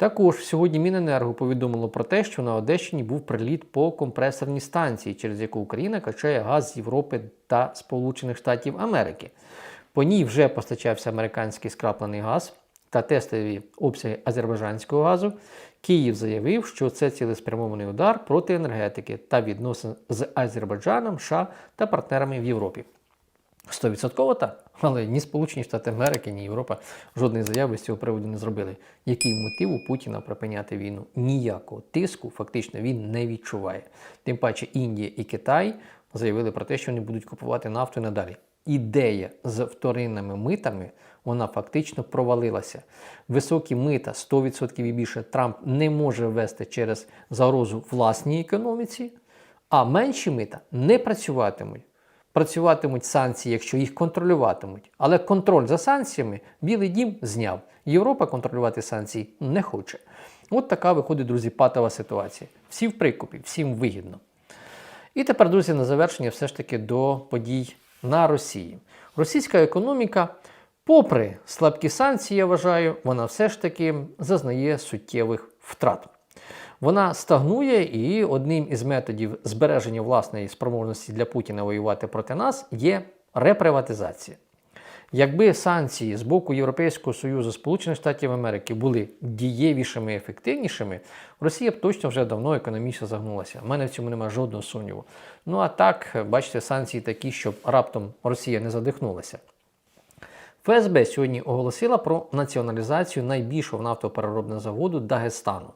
Також сьогодні Міненерго повідомило про те, що на Одещині був приліт по компресорній станції, через яку Україна качає газ з Європи та Сполучених Штатів Америки. По ній вже постачався американський скраплений газ та тестові обсяги азербайджанського газу. Київ заявив, що це цілеспрямований удар проти енергетики та відносин з Азербайджаном, США та партнерами в Європі. 100% так, але ні Сполучені Штати Америки, ні Європа жодної заяви з цього приводу не зробили. Який мотив у Путіна припиняти війну? Ніякого тиску фактично він не відчуває. Тим паче Індія і Китай заявили про те, що вони будуть купувати нафту і надалі. Ідея з вторинними митами вона фактично провалилася. Високі мита 100% і більше Трамп не може ввести через загрозу власній економіці, а менші мита не працюватимуть. Працюватимуть санкції, якщо їх контролюватимуть. Але контроль за санкціями Білий Дім зняв. Європа контролювати санкції не хоче. От така виходить, друзі, патова ситуація. Всі в прикупі, всім вигідно. І тепер, друзі, на завершення все ж таки до подій на Росії. Російська економіка, попри слабкі санкції, я вважаю, вона все ж таки зазнає суттєвих втрат. Вона стагнує, і одним із методів збереження власної спроможності для Путіна воювати проти нас є реприватизація. Якби санкції з боку Європейського Союзу Сполучених Штатів Америки були дієвішими і ефективнішими, Росія б точно вже давно економічно загнулася. У мене в цьому немає жодного сумніву. Ну а так, бачите, санкції такі, щоб раптом Росія не задихнулася. ФСБ сьогодні оголосила про націоналізацію найбільшого нафтопереробного заводу Дагестану.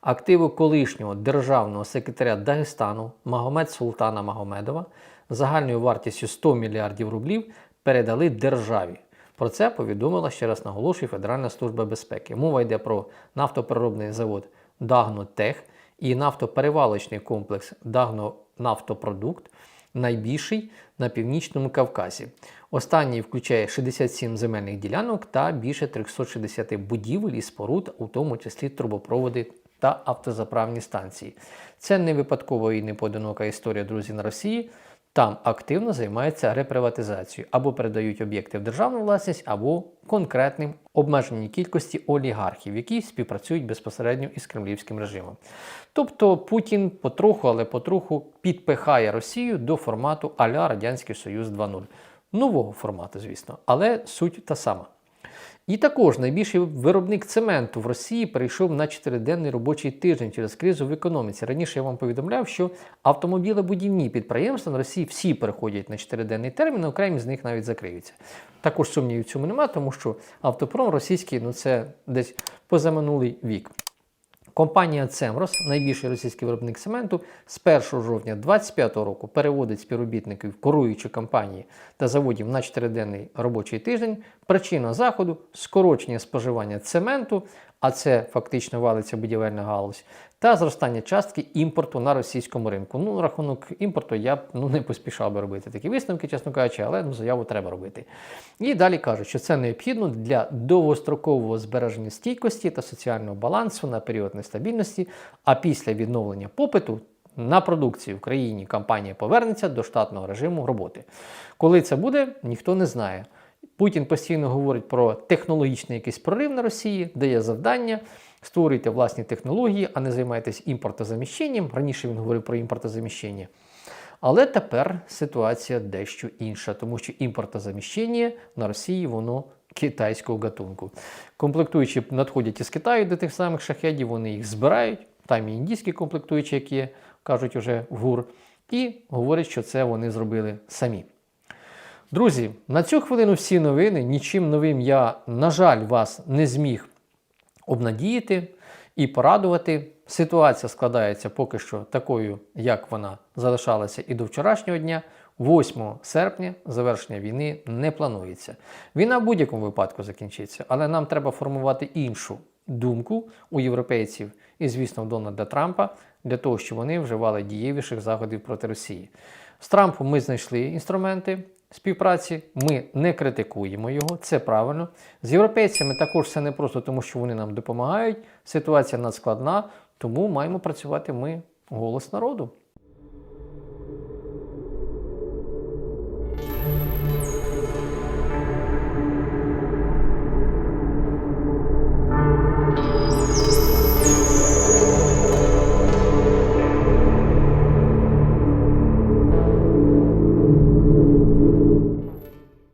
Активи колишнього державного секретаря Дагестану Магомед Султана Магомедова загальною вартістю 100 мільярдів рублів передали державі. Про це повідомила ще раз наголошую Федеральна служба безпеки. Мова йде про нафтопереробний завод Дагнотех і нафтоперевалочний комплекс Дагнонафтопродукт, найбільший на північному Кавказі. Останній включає 67 земельних ділянок та більше 360 будівель і споруд, у тому числі трубопроводи та автозаправні станції. Це не випадкова і не поодинока історія, друзі, на Росії. Там активно займаються реприватизацією або передають об'єкти в державну власність, або конкретним обмеженій кількості олігархів, які співпрацюють безпосередньо із кремлівським режимом. Тобто Путін потроху, але потроху підпихає Росію до формату а-ля Радянський Союз 2.0. Нового формату, звісно, але суть та сама. І також найбільший виробник цементу в Росії перейшов на 4-денний робочий тиждень через кризу в економіці. Раніше я вам повідомляв, що автомобілебудівні підприємства на Росії всі переходять на 4-денний термін, а окремі з них навіть закриються. Також сумнівів в цьому немає, тому що автопром російський ну це десь позаминулий вік. Компанія Цемрос, найбільший російський виробник цементу, з 1 жовтня 2025 року переводить співробітників коруючої компанії та заводів на 4-денний робочий тиждень. Причина заходу скорочення споживання цементу, а це фактично валиться будівельна галузь, та зростання частки імпорту на російському ринку. Ну, рахунок імпорту я б ну, не поспішав би робити такі висновки, чесно кажучи, але ну, заяву треба робити. І далі кажуть, що це необхідно для довгострокового збереження стійкості та соціального балансу на період нестабільності, а після відновлення попиту. На продукції в країні компанія повернеться до штатного режиму роботи. Коли це буде, ніхто не знає. Путін постійно говорить про технологічний якийсь прорив на Росії, дає завдання, створюйте власні технології, а не займайтесь імпортозаміщенням. Раніше він говорив про імпортозаміщення. Але тепер ситуація дещо інша, тому що імпортозаміщення на Росії воно китайського гатунку. Комплектуючі надходять із Китаю до тих самих шахедів, вони їх збирають. Там і індійські комплектуючі, які кажуть уже в ГУР, і говорять, що це вони зробили самі. Друзі, на цю хвилину всі новини. Нічим новим я, на жаль, вас не зміг обнадіяти і порадувати. Ситуація складається поки що такою, як вона залишалася і до вчорашнього дня. 8 серпня завершення війни не планується. Війна в будь-якому випадку закінчиться, але нам треба формувати іншу думку у європейців і, звісно, у Дональда Трампа для того, щоб вони вживали дієвіших заходів проти Росії. З Трампом ми знайшли інструменти співпраці, ми не критикуємо його, це правильно. З європейцями також все не просто, тому що вони нам допомагають. Ситуація надскладна, тому маємо працювати ми голос народу.